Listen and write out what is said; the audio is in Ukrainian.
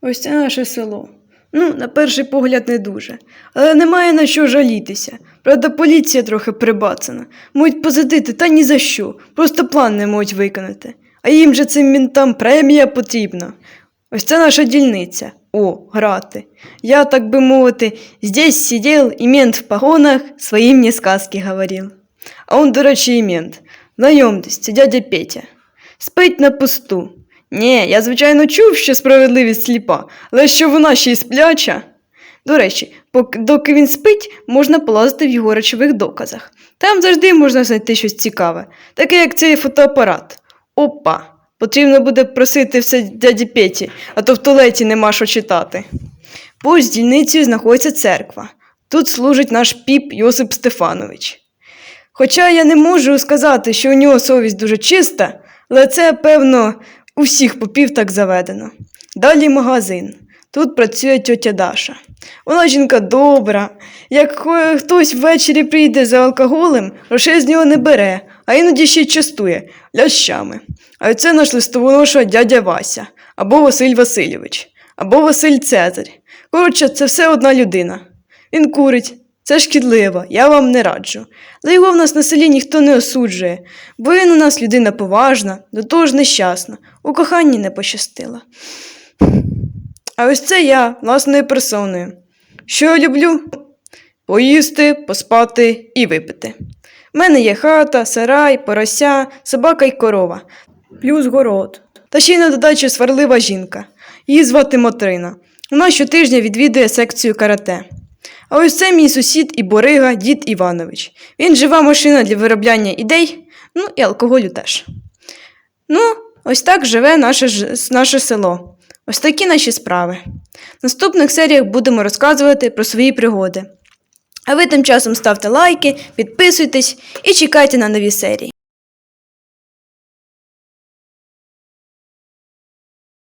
Ось це наше село. Ну, на перший погляд, не дуже. Але немає на що жалітися. Правда, поліція трохи прибацана. Можуть посадити та ні за що. Просто план не можуть виконати. А їм же цим мінтам премія потрібна. Ось це наша дільниця. О, грати. Я, так би мовити, здесь сидел і мент в погонах свої мені сказки говорив. А он, до речі, і мент. Знайомтесь, це дядя Петя. Спить на посту. Ні, я, звичайно, чув, що справедливість сліпа, але що вона ще й спляча. До речі, доки він спить, можна полазити в його речових доказах. Там завжди можна знайти щось цікаве, таке як цей фотоапарат. Опа! Потрібно буде просити все дяді Петі, а то в туалеті нема що читати. Поруч з дільницею знаходиться церква. Тут служить наш піп Йосип Стефанович. Хоча я не можу сказати, що у нього совість дуже чиста, але це, певно, у всіх попів так заведено. Далі магазин. Тут працює тьотя Даша. Вона жінка добра. Як хтось ввечері прийде за алкоголем, грошей з нього не бере, а іноді ще й частує лящами. А це наш листовоноша дядя Вася, або Василь Васильович, або Василь Цезарь. Коротше, це все одна людина. Він курить. Це шкідливо, я вам не раджу. Але його в нас на селі ніхто не осуджує, бо він у нас людина поважна, до того ж нещасна, у коханні не пощастила. А ось це я власною персоною. Що я люблю? Поїсти, поспати і випити. У мене є хата, сарай, порося, собака й корова, плюс город. Та ще й на додачу сварлива жінка. Її звати Мотрина. Вона щотижня відвідує секцію карате. А ось це мій сусід і Борига, дід Іванович. Він жива машина для виробляння ідей, ну і алкоголю теж. Ну, ось так живе наше, наше село. Ось такі наші справи. В наступних серіях будемо розказувати про свої пригоди. А ви тим часом ставте лайки, підписуйтесь і чекайте на нові серії.